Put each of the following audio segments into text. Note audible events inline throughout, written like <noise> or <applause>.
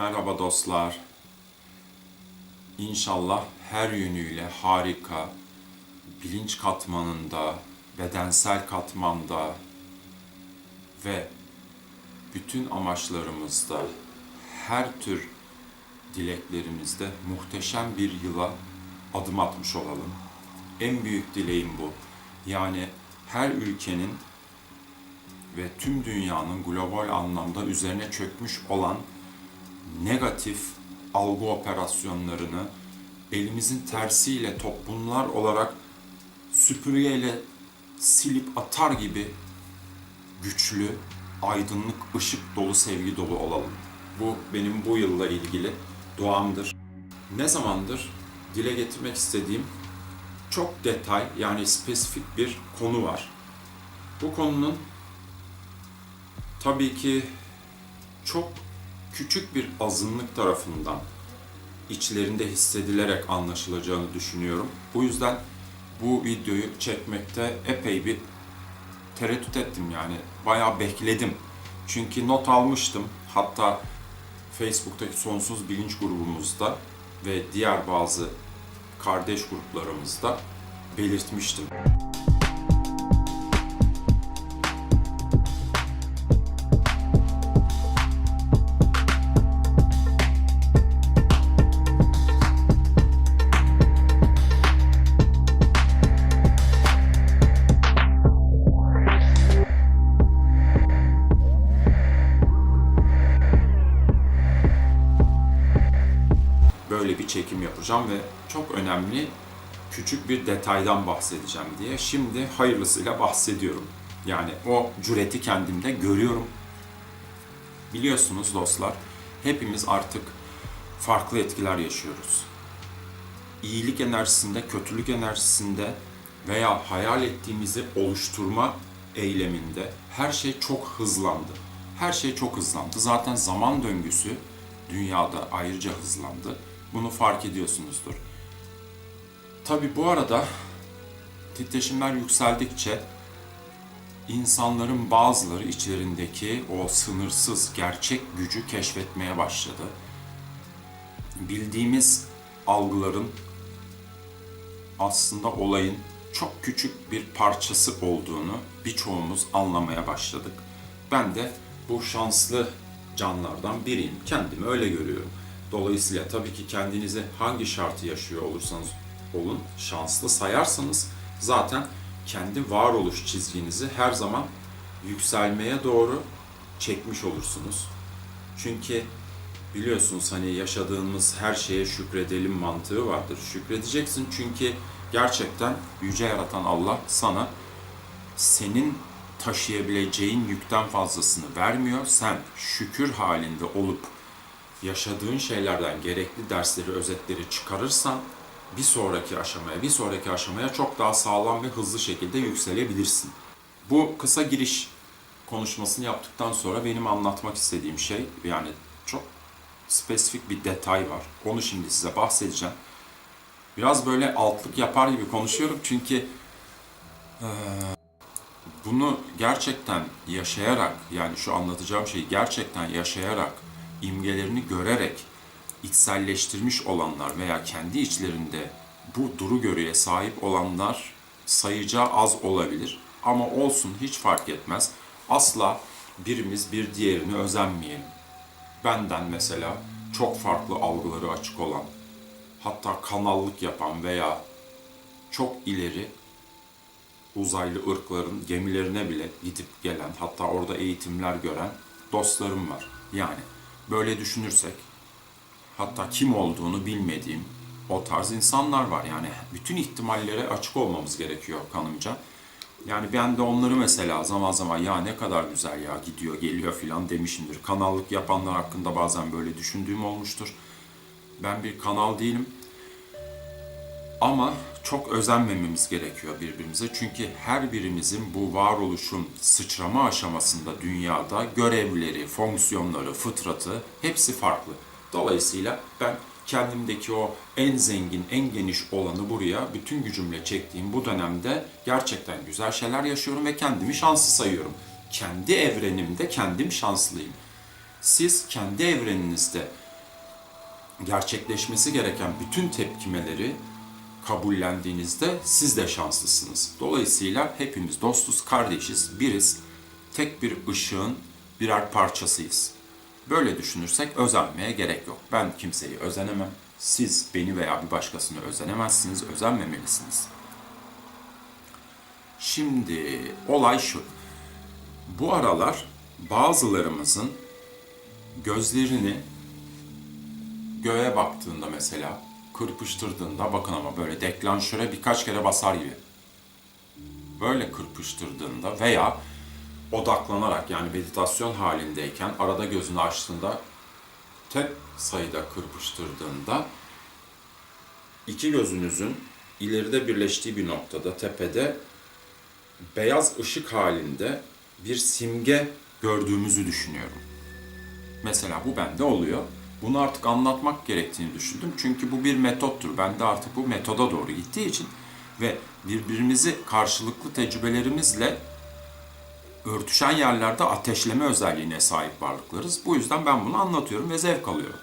Merhaba dostlar. İnşallah her yönüyle harika, bilinç katmanında, bedensel katmanda ve bütün amaçlarımızda, her tür dileklerimizde muhteşem bir yıla adım atmış olalım. En büyük dileğim bu. Yani her ülkenin ve tüm dünyanın global anlamda üzerine çökmüş olan negatif algı operasyonlarını elimizin tersiyle toplumlar olarak süpürgeyle silip atar gibi güçlü, aydınlık, ışık dolu, sevgi dolu olalım. Bu benim bu yılla ilgili duamdır. Ne zamandır dile getirmek istediğim çok detay yani spesifik bir konu var. Bu konunun tabii ki çok küçük bir azınlık tarafından içlerinde hissedilerek anlaşılacağını düşünüyorum. Bu yüzden bu videoyu çekmekte epey bir tereddüt ettim yani. Bayağı bekledim. Çünkü not almıştım. Hatta Facebook'taki Sonsuz Bilinç grubumuzda ve diğer bazı kardeş gruplarımızda belirtmiştim. Çekim yapacağım ve çok önemli küçük bir detaydan bahsedeceğim diye şimdi hayırlısıyla bahsediyorum. Yani o cüreti kendimde görüyorum. Biliyorsunuz dostlar, hepimiz artık farklı etkiler yaşıyoruz. İyilik enerjisinde, kötülük enerjisinde veya hayal ettiğimizi oluşturma eyleminde her şey çok hızlandı. Her şey çok hızlandı. Zaten zaman döngüsü dünyada ayrıca hızlandı. Bunu fark ediyorsunuzdur. Tabi bu arada titreşimler yükseldikçe insanların bazıları içlerindeki o sınırsız gerçek gücü keşfetmeye başladı. Bildiğimiz algıların aslında olayın çok küçük bir parçası olduğunu birçoğumuz anlamaya başladık. Ben de bu şanslı canlardan biriyim. Kendimi öyle görüyorum. Dolayısıyla tabii ki kendinizi hangi şartı yaşıyor olursanız olun şanslı sayarsanız zaten kendi varoluş çizginizi her zaman yükselmeye doğru çekmiş olursunuz. Çünkü biliyorsunuz hani yaşadığımız her şeye şükredelim mantığı vardır. Şükredeceksin çünkü gerçekten yüce yaratan Allah sana senin taşıyabileceğin yükten fazlasını vermiyor. Sen şükür halinde olup yaşadığın şeylerden gerekli dersleri, özetleri çıkarırsan bir sonraki aşamaya, bir sonraki aşamaya çok daha sağlam ve hızlı şekilde yükselebilirsin. Bu kısa giriş konuşmasını yaptıktan sonra benim anlatmak istediğim şey yani çok spesifik bir detay var. Onu şimdi size bahsedeceğim. Biraz böyle altlık yapar gibi konuşuyorum çünkü bunu gerçekten yaşayarak yani şu anlatacağım şeyi gerçekten yaşayarak imgelerini görerek içselleştirmiş olanlar veya kendi içlerinde bu duru görüye sahip olanlar sayıca az olabilir. Ama olsun hiç fark etmez. Asla birimiz bir diğerini özenmeyelim. Benden mesela çok farklı algıları açık olan, hatta kanallık yapan veya çok ileri uzaylı ırkların gemilerine bile gidip gelen, hatta orada eğitimler gören dostlarım var. Yani böyle düşünürsek, hatta kim olduğunu bilmediğim o tarz insanlar var. Yani bütün ihtimallere açık olmamız gerekiyor kanımca. Yani ben de onları mesela zaman zaman ya ne kadar güzel ya gidiyor geliyor filan demişimdir. Kanallık yapanlar hakkında bazen böyle düşündüğüm olmuştur. Ben bir kanal değilim. Ama çok özenmememiz gerekiyor birbirimize. Çünkü her birimizin bu varoluşun sıçrama aşamasında dünyada görevleri, fonksiyonları, fıtratı hepsi farklı. Dolayısıyla ben kendimdeki o en zengin, en geniş olanı buraya bütün gücümle çektiğim bu dönemde gerçekten güzel şeyler yaşıyorum ve kendimi şanslı sayıyorum. Kendi evrenimde kendim şanslıyım. Siz kendi evreninizde gerçekleşmesi gereken bütün tepkimeleri kabullendiğinizde siz de şanslısınız. Dolayısıyla hepimiz dostuz, kardeşiz, biriz. Tek bir ışığın birer parçasıyız. Böyle düşünürsek özenmeye gerek yok. Ben kimseyi özenemem. Siz beni veya bir başkasını özenemezsiniz, özenmemelisiniz. Şimdi olay şu. Bu aralar bazılarımızın gözlerini göğe baktığında mesela kırpıştırdığında bakın ama böyle deklanşöre birkaç kere basar gibi. Böyle kırpıştırdığında veya odaklanarak yani meditasyon halindeyken arada gözünü açtığında tek sayıda kırpıştırdığında iki gözünüzün ileride birleştiği bir noktada tepede beyaz ışık halinde bir simge gördüğümüzü düşünüyorum. Mesela bu bende oluyor. Bunu artık anlatmak gerektiğini düşündüm. Çünkü bu bir metottur. Ben de artık bu metoda doğru gittiği için ve birbirimizi karşılıklı tecrübelerimizle örtüşen yerlerde ateşleme özelliğine sahip varlıklarız. Bu yüzden ben bunu anlatıyorum ve zevk alıyorum.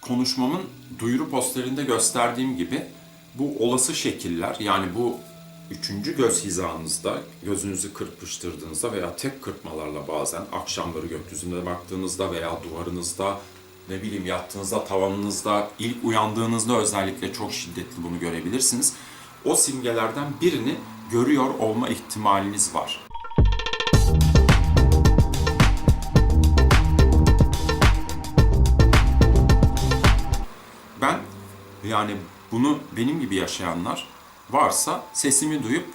Konuşmamın duyuru posterinde gösterdiğim gibi bu olası şekiller yani bu üçüncü göz hizanızda gözünüzü kırpıştırdığınızda veya tek kırpmalarla bazen akşamları gökyüzüne baktığınızda veya duvarınızda ne bileyim yattığınızda tavanınızda ilk uyandığınızda özellikle çok şiddetli bunu görebilirsiniz. O simgelerden birini görüyor olma ihtimaliniz var. Ben yani bunu benim gibi yaşayanlar varsa sesimi duyup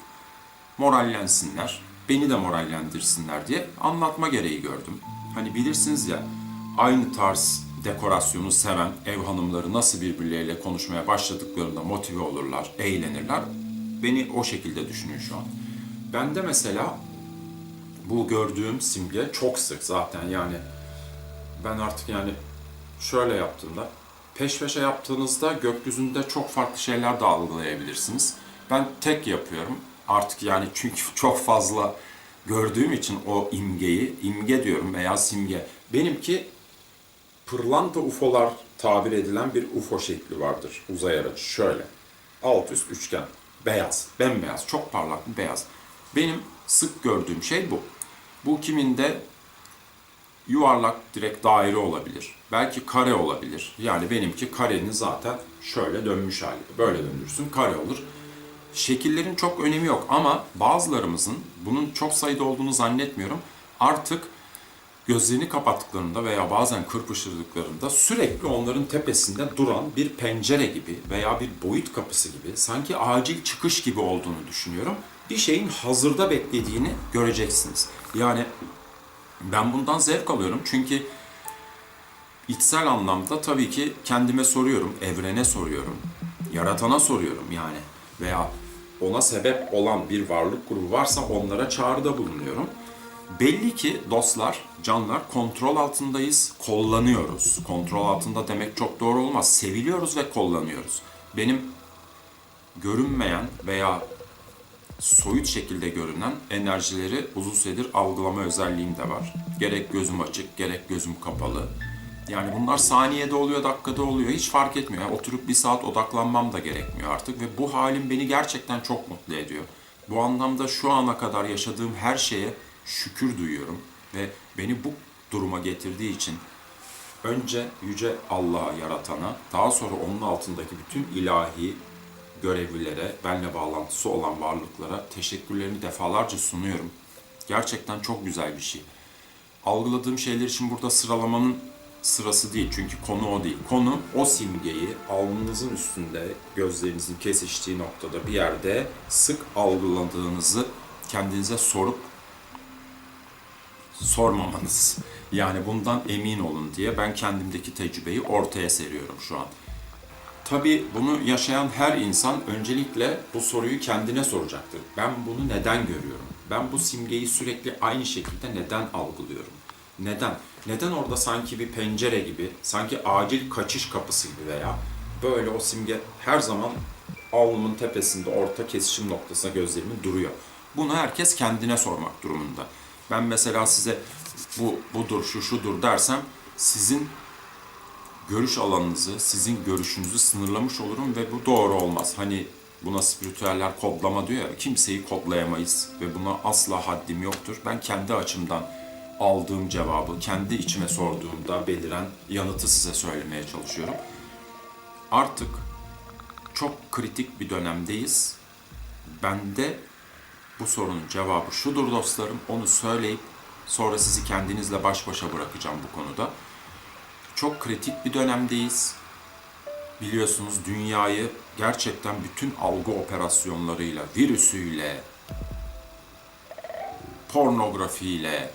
morallensinler, beni de morallendirsinler diye anlatma gereği gördüm. Hani bilirsiniz ya aynı tarz dekorasyonu seven ev hanımları nasıl birbirleriyle konuşmaya başladıklarında motive olurlar, eğlenirler. Beni o şekilde düşünün şu an. Ben de mesela bu gördüğüm simge çok sık zaten yani ben artık yani şöyle yaptığımda peş peşe yaptığınızda gökyüzünde çok farklı şeyler de algılayabilirsiniz. Ben tek yapıyorum artık yani çünkü <laughs> çok fazla gördüğüm için o imgeyi, imge diyorum veya simge. Benimki pırlanta UFO'lar tabir edilen bir UFO şekli vardır uzay aracı. Şöyle alt üst üçgen, beyaz, bembeyaz, çok parlak bir beyaz. Benim sık gördüğüm şey bu. Bu kiminde yuvarlak direkt daire olabilir. Belki kare olabilir. Yani benimki karenin zaten şöyle dönmüş hali. Böyle döndürsün kare olur. Şekillerin çok önemi yok ama bazılarımızın bunun çok sayıda olduğunu zannetmiyorum. Artık gözlerini kapattıklarında veya bazen kırpıştırdıklarında sürekli onların tepesinde duran bir pencere gibi veya bir boyut kapısı gibi sanki acil çıkış gibi olduğunu düşünüyorum. Bir şeyin hazırda beklediğini göreceksiniz. Yani ben bundan zevk alıyorum çünkü içsel anlamda tabii ki kendime soruyorum, evrene soruyorum, yaratana soruyorum yani veya ona sebep olan bir varlık grubu varsa onlara çağrıda bulunuyorum. Belli ki dostlar, canlar kontrol altındayız, kollanıyoruz. Kontrol altında demek çok doğru olmaz. Seviliyoruz ve kollanıyoruz. Benim görünmeyen veya soyut şekilde görünen enerjileri uzun süredir algılama özelliğim de var. Gerek gözüm açık, gerek gözüm kapalı. Yani bunlar saniyede oluyor, dakikada oluyor. Hiç fark etmiyor. Yani oturup bir saat odaklanmam da gerekmiyor artık. Ve bu halim beni gerçekten çok mutlu ediyor. Bu anlamda şu ana kadar yaşadığım her şeye şükür duyuyorum. Ve beni bu duruma getirdiği için önce Yüce Allah'a yaratana, daha sonra onun altındaki bütün ilahi görevlilere, benle bağlantısı olan varlıklara teşekkürlerimi defalarca sunuyorum. Gerçekten çok güzel bir şey. Algıladığım şeyler için burada sıralamanın sırası değil. Çünkü konu o değil. Konu o simgeyi alnınızın üstünde, gözlerinizin kesiştiği noktada bir yerde sık algıladığınızı kendinize sorup sormamanız. Yani bundan emin olun diye ben kendimdeki tecrübeyi ortaya seriyorum şu an. Tabii bunu yaşayan her insan öncelikle bu soruyu kendine soracaktır. Ben bunu neden görüyorum? Ben bu simgeyi sürekli aynı şekilde neden algılıyorum? Neden? Neden orada sanki bir pencere gibi, sanki acil kaçış kapısı gibi veya böyle o simge her zaman alnımın tepesinde orta kesişim noktasına gözlerimin duruyor. Bunu herkes kendine sormak durumunda. Ben mesela size bu budur, şu şudur dersem sizin görüş alanınızı, sizin görüşünüzü sınırlamış olurum ve bu doğru olmaz. Hani buna spiritüeller kodlama diyor ya, kimseyi kodlayamayız ve buna asla haddim yoktur. Ben kendi açımdan aldığım cevabı, kendi içime sorduğumda beliren yanıtı size söylemeye çalışıyorum. Artık çok kritik bir dönemdeyiz. Bende bu sorunun cevabı şudur dostlarım, onu söyleyip sonra sizi kendinizle baş başa bırakacağım bu konuda. Çok kritik bir dönemdeyiz. Biliyorsunuz dünyayı gerçekten bütün algı operasyonlarıyla, virüsüyle, pornografiyle,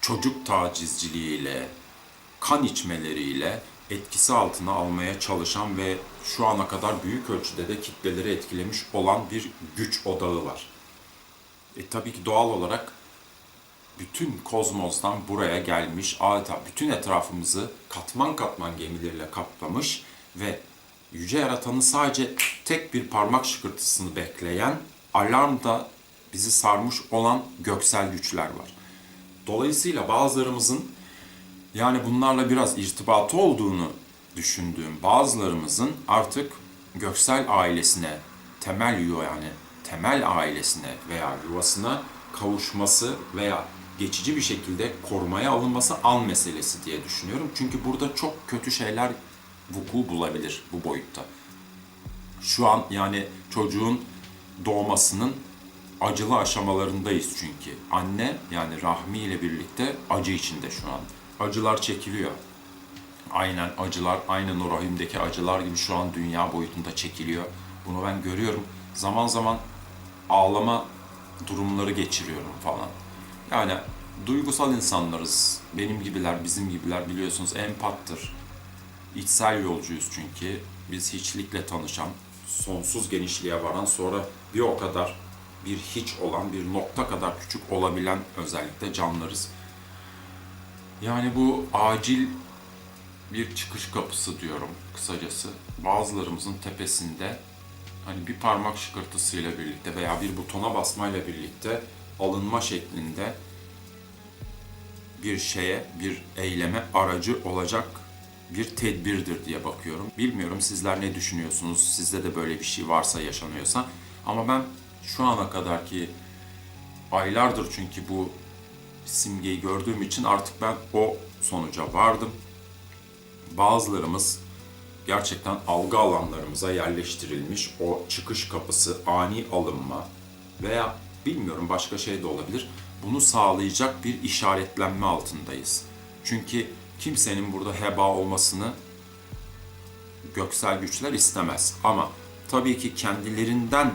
çocuk tacizciliğiyle, kan içmeleriyle etkisi altına almaya çalışan ve şu ana kadar büyük ölçüde de kitleleri etkilemiş olan bir güç odağı var. E tabii ki doğal olarak bütün kozmostan buraya gelmiş, adeta bütün etrafımızı katman katman gemilerle kaplamış ve Yüce Yaratan'ın sadece tek bir parmak şıkırtısını bekleyen, alarmda bizi sarmış olan göksel güçler var. Dolayısıyla bazılarımızın yani bunlarla biraz irtibatı olduğunu düşündüğüm bazılarımızın artık göksel ailesine, temel yuva yani temel ailesine veya yuvasına kavuşması veya geçici bir şekilde korumaya alınması an meselesi diye düşünüyorum. Çünkü burada çok kötü şeyler vuku bulabilir bu boyutta. Şu an yani çocuğun doğmasının acılı aşamalarındayız çünkü. Anne yani rahmi ile birlikte acı içinde şu an. Acılar çekiliyor. Aynen acılar, aynen o rahimdeki acılar gibi şu an dünya boyutunda çekiliyor. Bunu ben görüyorum. Zaman zaman ağlama durumları geçiriyorum falan. Yani duygusal insanlarız. Benim gibiler, bizim gibiler biliyorsunuz empattır. İçsel yolcuyuz çünkü. Biz hiçlikle tanışan, sonsuz genişliğe varan sonra bir o kadar bir hiç olan, bir nokta kadar küçük olabilen özellikle canlarız. Yani bu acil bir çıkış kapısı diyorum kısacası. Bazılarımızın tepesinde hani bir parmak şıkırtısıyla birlikte veya bir butona basmayla birlikte alınma şeklinde bir şeye, bir eyleme aracı olacak bir tedbirdir diye bakıyorum. Bilmiyorum sizler ne düşünüyorsunuz? Sizde de böyle bir şey varsa yaşanıyorsa. Ama ben şu ana kadar ki aylardır çünkü bu simgeyi gördüğüm için artık ben o sonuca vardım. Bazılarımız gerçekten algı alanlarımıza yerleştirilmiş o çıkış kapısı, ani alınma veya bilmiyorum başka şey de olabilir. Bunu sağlayacak bir işaretlenme altındayız. Çünkü kimsenin burada heba olmasını göksel güçler istemez. Ama tabii ki kendilerinden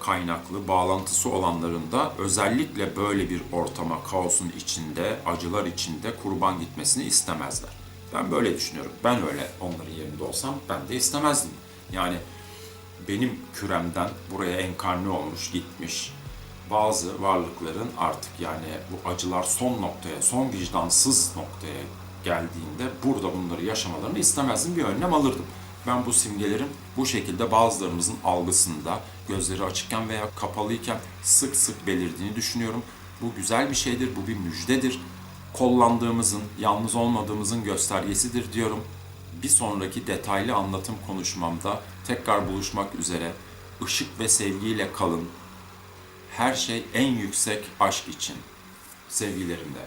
kaynaklı bağlantısı olanların da özellikle böyle bir ortama, kaosun içinde, acılar içinde kurban gitmesini istemezler. Ben böyle düşünüyorum. Ben öyle onların yerinde olsam ben de istemezdim. Yani benim küremden buraya enkarne olmuş, gitmiş bazı varlıkların artık yani bu acılar son noktaya, son vicdansız noktaya geldiğinde burada bunları yaşamalarını istemezdim, bir önlem alırdım. Ben bu simgelerin bu şekilde bazılarımızın algısında gözleri açıkken veya kapalıyken sık sık belirdiğini düşünüyorum. Bu güzel bir şeydir, bu bir müjdedir. Kollandığımızın, yalnız olmadığımızın göstergesidir diyorum. Bir sonraki detaylı anlatım konuşmamda tekrar buluşmak üzere. Işık ve sevgiyle kalın. Her şey en yüksek aşk için. Sevgilerimle.